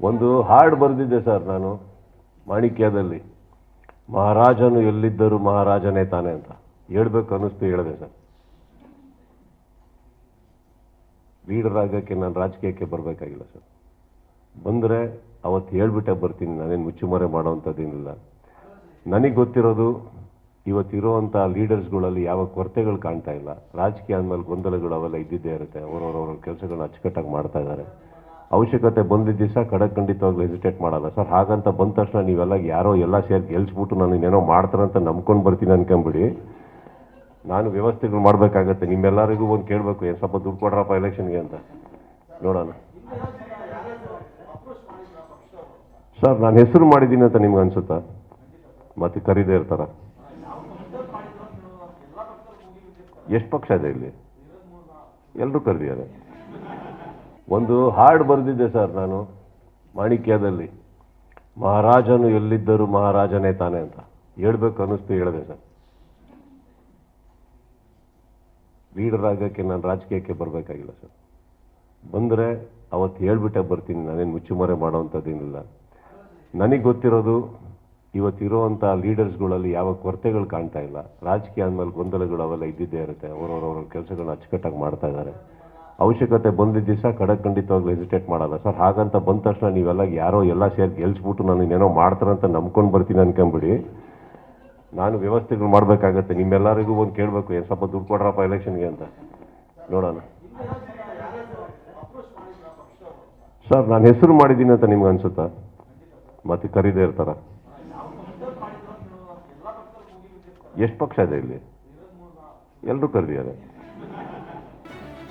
ಒಂದು ಹಾಡು ಬರೆದಿದ್ದೆ ಸರ್ ನಾನು ಮಾಣಿಕ್ಯದಲ್ಲಿ. ಮಹಾರಾಜನು ಎಲ್ಲಿದ್ದರೂ ಮಹಾರಾಜನೇ ತಾನೆ ಅಂತ. ಹೇಳ್ಬೇಕು ಅನ್ನಿಸ್ತು ಹೇಳಿದೆ ಸರ್. ಲೀಡರ್ ಆಗೋಕ್ಕೆ ನಾನು ರಾಜಕೀಯಕ್ಕೆ ಬರಬೇಕಾಗಿಲ್ಲ ಸರ್. ಬಂದರೆ ಅವತ್ತು ಹೇಳ್ಬಿಟ್ಟೆ ಬರ್ತೀನಿ, ನಾನೇನು ಮುಚ್ಚುಮರೆ ಮಾಡೋವಂಥದ್ದೇನಿಲ್ಲ. ನನಗೆ ಗೊತ್ತಿರೋದು, ಇವತ್ತಿರೋವಂಥ ಲೀಡರ್ಸ್ಗಳಲ್ಲಿ ಯಾವ ಕೊರತೆಗಳು ಕಾಣ್ತಾ ಇಲ್ಲ. ರಾಜಕೀಯ ಅಂದಮೇಲೆ ಗೊಂದಲಗಳು ಅವೆಲ್ಲ ಇದ್ದಿದ್ದೇ ಇರುತ್ತೆ. ಅವರವರವ್ರ ಕೆಲಸಗಳನ್ನ ಅಚ್ಚುಕಟ್ಟಾಗಿ ಮಾಡ್ತಾ ಇದ್ದಾರೆ. ಅವಶ್ಯಕತೆ ಬಂದಿದ್ದ ದಿವಸ ಖಂಡಿತವಾಗ್ಲೂ ಹೆಸಿಟೇಟ್ ಮಾಡಲ್ಲ. ಸರ್, ಹಾಗಂತ ಬಂದ ತಕ್ಷಣ ನೀವೆಲ್ಲ ಯಾರೋ ಎಲ್ಲ ಸೇರಿ ಗೆಲ್ಸ್ಬಿಟ್ಟು ನಾನು ಏನೋ ಮಾಡ್ತಾರಂತ ನಂಬ್ಕೊಂಡು ಬರ್ತೀನಿ ಅನ್ಕೊಂಬಿಡಿ. ನಾನು ವ್ಯವಸ್ಥೆಗಳು ಮಾಡಬೇಕಾಗತ್ತೆ. ನಿಮ್ಮೆಲ್ಲರಿಗೂ ಒಂದು ಕೇಳಬೇಕು. ಏನು ಸ್ವಲ್ಪ ದುಡ್ಡು ಕೊಡ್ರಪ್ಪ ಎಲೆಕ್ಷನ್ಗೆ ಅಂತ. ನೋಡೋಣ. ಸರ್, ನಾನು ಹೆಸರು ಮಾಡಿದ್ದೀನಿ ಅಂತ ನಿಮ್ಗೆ ಅನ್ಸುತ್ತಾ? ಮತ್ತೆ ಕರೀದೇ ಇರ್ತಾರ. ಎಷ್ಟು ಪಕ್ಷ ಇದೆ ಇಲ್ಲಿ? ಎಲ್ಲರೂ ಕರೆದಿದ್ದಾರೆ. ಒಂದು ಹಾಡು ಬರೆದಿದ್ದೆ ಸರ್ ನಾನು ಮಾಣಿಕ್ಯದಲ್ಲಿ. ಮಹಾರಾಜನು ಎಲ್ಲಿದ್ದರೂ ಮಹಾರಾಜನೇ ತಾನೆ ಅಂತ. ಹೇಳ್ಬೇಕು ಅನ್ನಿಸ್ತು, ಹೇಳಿದೆ ಸರ್. ಲೀಡರ್ ಆಗೋಕ್ಕೆ ನಾನು ರಾಜಕೀಯಕ್ಕೆ ಬರಬೇಕಾಗಿಲ್ಲ ಸರ್. ಬಂದರೆ ಅವತ್ತು ಹೇಳ್ಬಿಟ್ಟೆ ಬರ್ತೀನಿ, ನಾನೇನು ಮುಚ್ಚುಮರೆ ಮಾಡೋವಂಥದ್ದೇನಿಲ್ಲ. ನನಗೆ ಗೊತ್ತಿರೋದು, ಇವತ್ತಿರುವಂಥ ಲೀಡರ್ಸ್ಗಳಲ್ಲಿ ಯಾವ ಕೊರತೆಗಳು ಕಾಣ್ತಾ ಇಲ್ಲ. ರಾಜಕೀಯ ಅಂದಮೇಲೆ ಗೊಂದಲಗಳು ಅವೆಲ್ಲ ಇದ್ದಿದ್ದೇ ಇರುತ್ತೆ. ಅವರವರವ್ರ ಕೆಲಸಗಳನ್ನ ಅಚ್ಚುಕಟ್ಟಾಗಿ ಮಾಡ್ತಾ ಇದ್ದಾರೆ. ಅವಶ್ಯಕತೆ ಬಂದಿದ್ದ ದಿವಸ ಖಂಡಿತವಾಗ್ಲೂ ಹೆಸಿಟೇಟ್ ಮಾಡಲ್ಲ. ಸರ್, ಹಾಗಂತ ಬಂದ ತಕ್ಷಣ ನೀವೆಲ್ಲ ಯಾರೋ ಎಲ್ಲ ಸೇರಿ ಗೆಲ್ಸ್ಬಿಟ್ಟು ನಾನು ಏನೋ ಮಾಡ್ತಾರಂತ ನಂಬ್ಕೊಂಡು ಬರ್ತೀನಿ ಅನ್ಕೊಂಬಿಡಿ. ನಾನು ವ್ಯವಸ್ಥೆಗಳು ಮಾಡಬೇಕಾಗತ್ತೆ. ನಿಮ್ಮೆಲ್ಲರಿಗೂ ಒಂದು ಕೇಳಬೇಕು. ಏನು ಸ್ವಲ್ಪ ದುಡ್ಡು ಕೊಡ್ರಪ್ಪ ಎಲೆಕ್ಷನ್ಗೆ ಅಂತ. ನೋಡೋಣ. ಸರ್, ನಾನು ಹೆಸರು ಮಾಡಿದ್ದೀನಿ ಅಂತ ನಿಮ್ಗೆ ಅನ್ಸುತ್ತಾ? ಮತ್ತೆ ಕರೀದೇ ಇರ್ತಾರ. ಎಷ್ಟು ಪಕ್ಷ ಇದೆ ಇಲ್ಲಿ? ಎಲ್ಲರೂ ಕರೆದಿದ್ದಾರೆ.